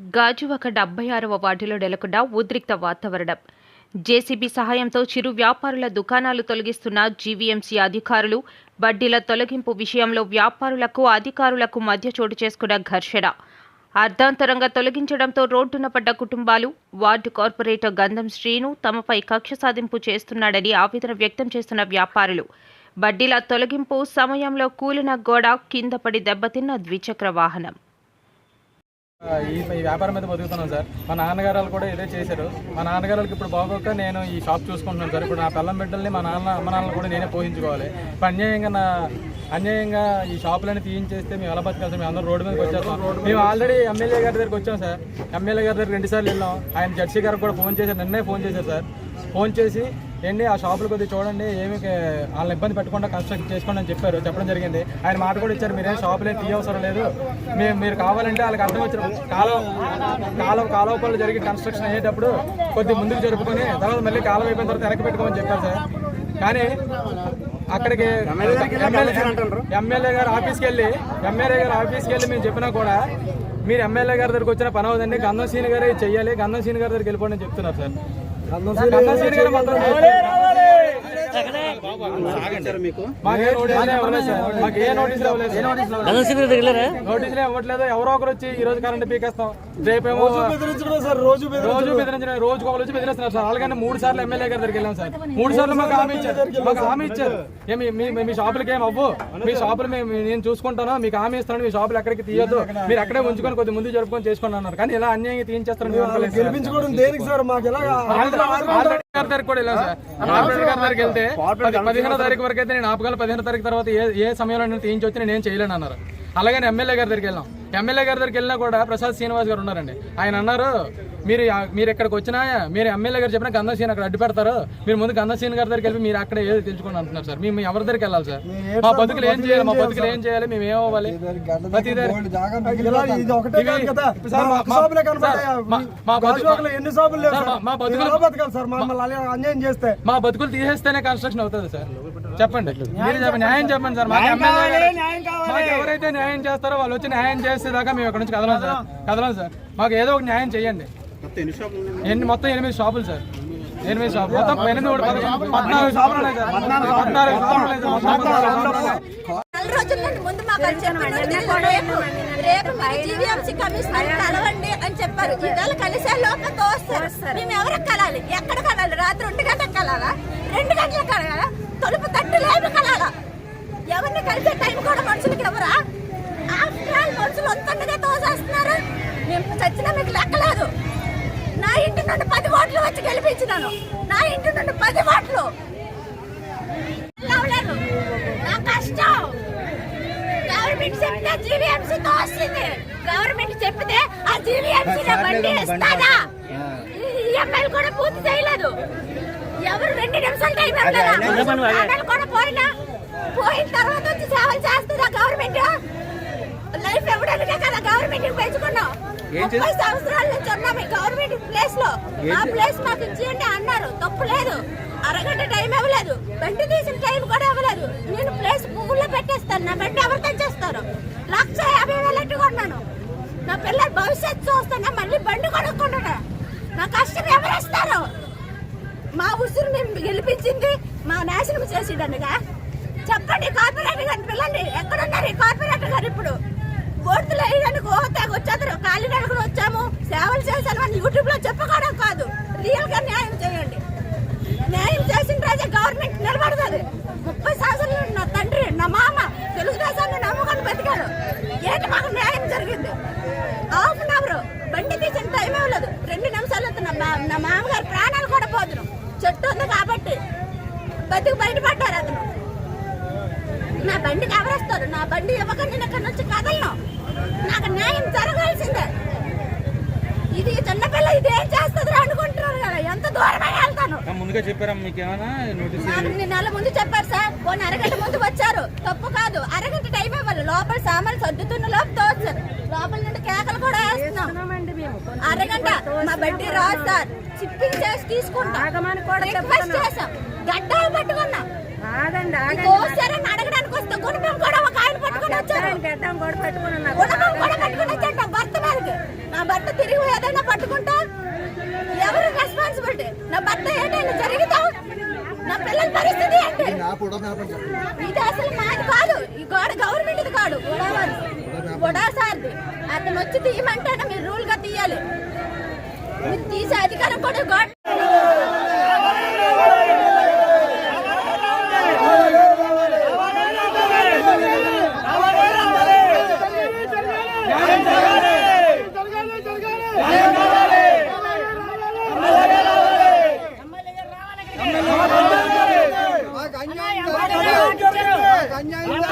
గాజువాక డెబ్బై ఆరవ వార్డులో నెలకొన్న ఉద్రిక్త వాతావరణం. జేసీబీ సహాయంతో చిరు వ్యాపారుల దుకాణాలు తొలగిస్తున్న జీవీఎంసీ అధికారులు వడ్డీల తొలగింపు విషయంలో వ్యాపారులకు అధికారులకు మధ్య చోటు చేసుకున్న ఘర్షణ. అర్ధాంతరంగా తొలగించడంతో రోడ్డున పడ్డ కుటుంబాలు వార్డు కార్పొరేటర్ గంధం శ్రీను తమపై కక్ష సాధింపు చేస్తున్నాడని ఆవేదన వ్యక్తం చేస్తున్న వ్యాపారులు. బడ్డీల తొలగింపు సమయంలో కూలిన గోడ కింద పడి దెబ్బతిన్న ద్విచక్ర వాహనం. ఈ ఈ వ్యాపారం మీద బతుకుతున్నాను సార్. మా నాన్నగారు వాళ్ళు కూడా ఇదే చేశారు. మా నాన్నగారు వాళ్ళకి ఇప్పుడు బాగోక నేను ఈ షాప్ చూసుకుంటున్నాను సార్. ఇప్పుడు నా పిల్లం బిడ్డల్ని మా నాన్న అమ్మ నాన్నలు కూడా నేనే పోషించుకోవాలి. ఇప్పుడు అన్యాయంగా నా అన్యాయంగా ఈ షాపులని తీయించేస్తే మేము ఎలా బతకాలి సార్? మేము అందరూ రోడ్డు మీదకి వచ్చేస్తాం. మేము ఆల్రెడీ ఎమ్మెల్యే గారి దగ్గరికి వచ్చాం సార్. ఎమ్మెల్యే గారి దగ్గర రెండుసార్లు వెళ్ళాం. ఆయన జడ్సీ గారికి కూడా ఫోన్ చేశారు. నిన్నే ఫోన్ చేశారు సార్. ఫోన్ చేసి ఏంటి? ఆ షాపులు కొద్దిగా చూడండి. ఏమి వాళ్ళని ఇబ్బంది పెట్టకుండా కన్స్ట్రక్ట్ చేసుకోండి అని చెప్పారు. చెప్పడం జరిగింది. ఆయన మాట కూడా ఇచ్చారు. మీరేం షాపులే తీయవసరం లేదు. మేము మీరు కావాలంటే వాళ్ళకి అర్థం వచ్చిన కాలం కాలం కాలువ పనులు జరిగి కన్స్ట్రక్షన్ అయ్యేటప్పుడు కొద్ది ముందుకు జరుపుకొని తర్వాత మళ్ళీ కాలం అయిపోయిన తర్వాత వెనక్కి పెట్టుకోమని చెప్పారు సార్. కానీ అక్కడికి ఎమ్మెల్యే గారు ఆఫీస్కి వెళ్ళి ఎమ్మెల్యే గారు ఆఫీస్కి వెళ్ళి మేము చెప్పినా కూడా మీరు ఎమ్మెల్యే గారి దగ్గరికి వచ్చిన పని అవుదండి గంధం సీని గారే చెయ్యాలి. గంధం సీని గారి దగ్గరికి వెళ్ళిపోండి చెప్తున్నారు సార్. గంధం సీని గారు మాత్రం మాకు ఏ నోటీసులు ఇవ్వట్లేదు ఎవరో ఒకరు వచ్చి ఈ రోజు కరెంట్ పీకేస్తాం. రేపేమో సార్. రోజు రోజు బెదిరించిన రోజు ఒకరు వచ్చి బెదిరిస్తున్నారు సార్. అలాగనే మూడు సార్లు ఎమ్మెల్యే గారి దగ్గరికి వెళ్ళాం సార్. మూడు సార్లు మాకు హామీ ఇచ్చారు. మాకు హామీ ఇచ్చారు. ఏమి మీ- షాపులకి ఏం అవ్వు? మీ షాపులు మేము నేను చూసుకుంటాను. మీకు హామీ ఇస్తాను మీ షాపులు ఎక్కడికి తీయొద్దు. మీరు అక్కడే ఉంచుకొని కొద్ది ముందు జరుపుకొని చేసుకోండి అన్నారు. కానీ ఇలా అన్యాయంగా తీయించేస్తారు మేము అనుకోలేదు సార్. గెలిపించుకోవడం దేనికి సార్? మాకు ఎలా ఆల్రెడీ గారి దగ్గరికి కూడా వెళ్ళాం సార్. ఆల్రెడీ గారి దగ్గరికి వెళ్తే పది- పదిహేనో తారీఖు వరకు అయితే నేను ఆపగలను పదిహేనో తారీఖు తర్వాత ఏ ఏ సమయంలో నేను తీయించొచ్చి నేను ఏం చేయలేను అన్నారు. అలాగే ఎమ్మెల్యే గారి దగ్గరికి వెళ్ళాం. ఎమ్మెల్యే గారి దగ్గరికి వెళ్ళినా కూడా ప్రసాద్ శ్రీనివాస్ గారు ఉన్నారండి. ఆయన అన్నారు మీరు మీరు ఇక్కడికి వచ్చినా మీరు ఎమ్మెల్యే గారు చెప్పిన గంధం సీన్ అక్కడ అడ్డు పెడతారు. మీరు ముందు గంధం సీన్ గారి దగ్గరికి వెళ్ళి మీరు అక్కడ ఏదో తెలుసుకోండి అంటున్నారు సార్. మేము ఎవరి దగ్గరికి వెళ్ళాలి సార్? మా బతుకులు ఏం చేయాలి? మా బతుకులు ఏం చేయాలి? మేము ఏం అవ్వాలి? ప్రతి మా- బతుకులు- మా బతుకులు తీసేస్తేనే కన్స్ట్రక్షన్ అవుతుంది సార్. చెప్పండి. మీరు చెప్పండి. న్యాయం చెప్పండి సార్. మాకు ఎమ్మెల్యే ఎవరైతే న్యాయం చేస్తారో వాళ్ళు వచ్చి న్యాయం చేస్తే దాకా మేము ఇక్కడ నుంచి కదలం సార్. కదలం. సార్. మాకు ఏదో ఒక న్యాయం చేయండి ఎన్ని మొత్తం ఎనిమిది షాపులు సార్. ఎనిమిది షాపులు. మొత్తం ఎనిమిది పద్నాలుగు షాపులు ఉన్నాయి సార్. పద్నాలుగు షాపులు. ముందు మాకు అని చెప్పారు రేపు రేపు మరి జీవీఎంసీ కమిషనర్ కలవండి అని చెప్పారు. ఇవాళ కలిసే లోపల తోస్తారు. మేము ఎవరికి కలాలి? ఎక్కడ కలాలి? రాత్రి రెండు గంటలకు కలాలా? రెండు గంటలకు తలుపు తట్టు లేదు కలాలా? ఎవరిని కలిసే టైం కూడా మనుషులకి ఎవరా ఆఫ్టర్ ఆల్ మనుషులు అంతగా తోసేస్తున్నారు. మేము చచ్చినా మీకు లెక్కలేదు. నా ఇంటి నుండి పది ఓట్లు వచ్చి గెలిపించినాను. నా ఇంటి నుండి పది ఓట్లు. నా కష్టం. గవర్నమెంట్ చెప్తే వస్తుంది. గవర్నమెంట్ చెప్తే ఆ జీవీఎంసీ బండి ఇస్తాదా ఈఎంఐలు కూడా పూర్తి చేయలేదు. ఎవరు రెండు నిమిషాలు టైం ఇవ్వలేదు. కూడా పోయినా. పోయిన తర్వాత వచ్చి సేవలు చేస్తుందా గవర్నమెంట్? లైఫ్ ఇవ్వడానికే కదా గవర్నమెంట్ పెంచుకున్నాం ముప్పై సంవత్సరాల నుంచి ఉన్నాం ఈ గవర్నమెంట్ ప్లేస్లో ఆ ప్లేస్ మాకు ఇచ్చేయండి అన్నారు. తప్పు లేదు. అరగంట టైం ఇవ్వలేదు. బండి తీసిన టైం కూడా ఇవ్వలేదు. నేను ప్లేస్ పువ్వుల్లో పెట్టేస్తాను. నా బండి ఎవరు తెచ్చేస్తారు? లక్ష యాభై వేలు కొన్నాను? నా పిల్లల భవిష్యత్తు చూస్తాను మళ్ళీ బండి కొనుక్కుంటున్నా. నా కష్టం ఎవరు ఇస్తారు? మా ఉసురు నేను గెలిపించింది మా నాశనం చేసేదన్నగా చెప్పండి కార్పొరేటర్ గారిని పిల్లండి ఎక్కడున్నారు ఈ కార్పొరేటర్ గారు ఇప్పుడు? బోర్డులు వేయడానికి ఓతాకు వచ్చేద్దరు ఖాళీ నడుకుని వచ్చాము సేవలు చేశాను అని యూట్యూబ్లో చెప్పుకోవడం కాదు రియల్గా న్యాయం చేయండి న్యాయం చేసిన రోజే గవర్నమెంట్ నిలబడుతుంది ముప్పై సంవత్సరాలు నా తండ్రి నా మామ తెలుగుదేశాన్ని నమ్ముకొని బతికాడు ఏంటి మాకు న్యాయం జరిగింది హాఫ్ అన్ అవర్ బండి తీసిన టైం ఇవ్వలేదు రెండు నిమిషాలు అవుతున్నా మా- నా మామగారు ప్రాణాలు కూడా పోతును చెట్టు ఉంది కాబట్టి బతికి బయటపడ్డారు అతను. నా బండికి ఎవరేస్తారు నా బండి ఇవ్వకుండా నేను ఇక్కడ నుంచి కదలను. నాకు న్యాయం జరగాల్సిందే. ఇది చిన్నపిల్ల ఇది ఏం చేస్తుంది అనుకుంటున్నారు కదా? ఎంత దూరమే వెళ్తాను. ముందుగా చెప్పారా? మీకు ఏమైనా నోటీస్ నెల ముందు చెప్పారు సార్. పోనీ అరగంట ముందు వచ్చారు. తప్పు కాదు. అరగంట టైం ఇవ్వాలి. లోపల సామాన్లు సర్దుతున్న లోపు తోచారు లోపల నుండి కేకలు కూడా వేస్తున్నాం. అరగంట మా బడ్డీ రాదు సార్. చిప్పింగ్ చేసి తీసుకుంటాం. రిక్వెస్ట్ చేసాం గడ్డాలు పట్టుకున్నాం. ఆగండి తోసారని అడగడానికి వస్తే గుణపం కూడా ఒక ఆయన పట్టుకుని వచ్చారు గడ్డం కూడా పెట్టుకుని ఉన్నా. గుణపం కూడా పట్టుకుని వచ్చాడు నా భర్త మీదకి నా భర్త తిరిగి ఏదైనా పట్టుకుంటా? ఎవరు రెస్పాన్సిబిలిటీ నా భర్త ఏంటైనా జరిగితే నా పిల్లల పరిస్థితి ఏంటి? ఇది అసలు మాది కాదు. ఈ గోడ గవర్నమెంట్ కాదు. గొడవ సార్ది. అతను వచ్చి తీయమంటేనే మీరు రూల్గా తీయాలి. తీసే అధికారం కూడా గోడ అన్యాయం